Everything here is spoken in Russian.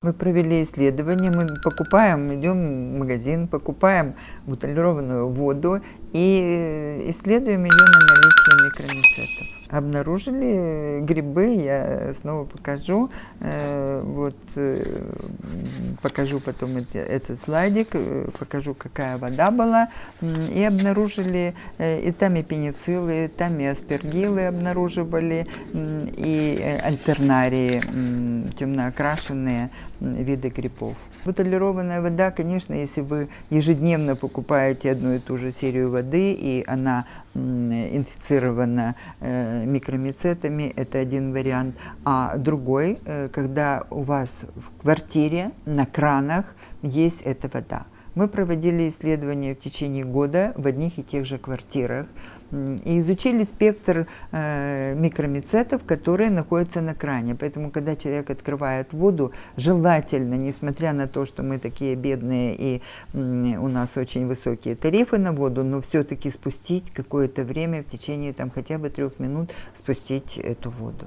провели исследование, мы покупаем, идем в магазин, покупаем бутилированную воду и э, исследуем ее на наличие микромицетов. Обнаружили грибы, я снова покажу, э, вот э, покажу потом этот слайдик, э, покажу, какая вода была, и обнаружили и там и пенициллы, и там и аспергиллы обнаруживали, и альтернарии, темноокрашенные виды грибов. Бутилированная вода, конечно, если вы ежедневно покупаете одну и ту же серию воды, и она инфицирована микромицетами, это один вариант. А другой, э, когда у вас в квартире на кранах есть эта вода. Мы проводили исследования в течение года в одних и тех же квартирах и изучили спектр э, микромицетов, которые находятся на кране. Поэтому, когда человек открывает воду, желательно, несмотря на то, что мы такие бедные и у нас очень высокие тарифы на воду, но все-таки спустить какое-то время в течение там, хотя бы трех минут спустить эту воду.